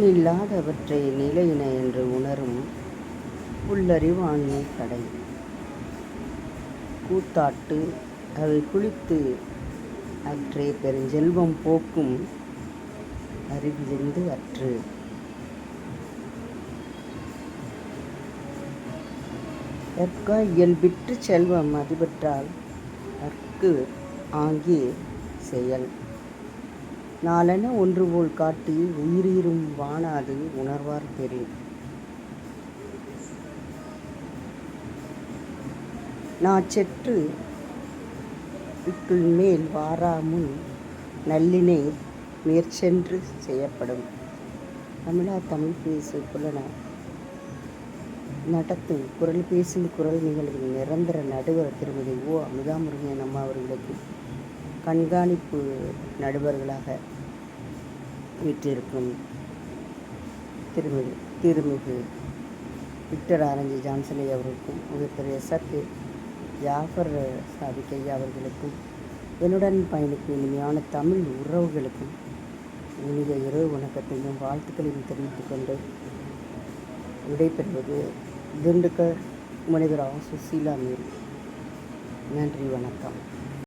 நில்லாதவற்றை நிலையின என்று உணரும் உள்ளறிவாண்மை கடை. கூத்தாட்டு அவை குளித்து அற்றே பெருஞ்செல்வம் போக்கும் அறிவிலிருந்து அற்று. கற்கா இயல்பிற்று செல்வம் அதிபற்றால் கற்கு ஆங்கே செயல். நாளென ஒன்று போல் காட்டி உயிரீரும் வானாது உணர்வார் பெறின் நாச்செற்று இக்குள் மேல் வாராமுன் நல்லினை மேற்சென்று செய்யப்படும். தமிழா தமிழ் பேசு புலன. நடத்தும் குரல் பேசும் குரல் நிகழ்வின் நிரந்தர நடுவர் திருமதி ஓ அமுதாமுருகன் அம்மா அவர்களுக்கு. கண்காணிப்பு நடுவர்களாக வீற்றிருக்கும் திருமிகு திருமிகு விக்டர் ஆரஞ்சு ஜான்சனை அவர்களுக்கும் உயர்திரு எஸ்ஆர்கே ஜாஃபர் சாதிக் ஐயா அவர்களுக்கும் என்னுடன் பயணிக்கும் இனிமையான தமிழ் உறவுகளுக்கும் இனிய இரவு வணக்கத்தையும் வாழ்த்துக்களையும் தெரிவித்துக் கொண்டு விடைபெறுவது திண்டுக்கல் முனைவர் சுசீலா மேரி நன்றி வணக்கம்.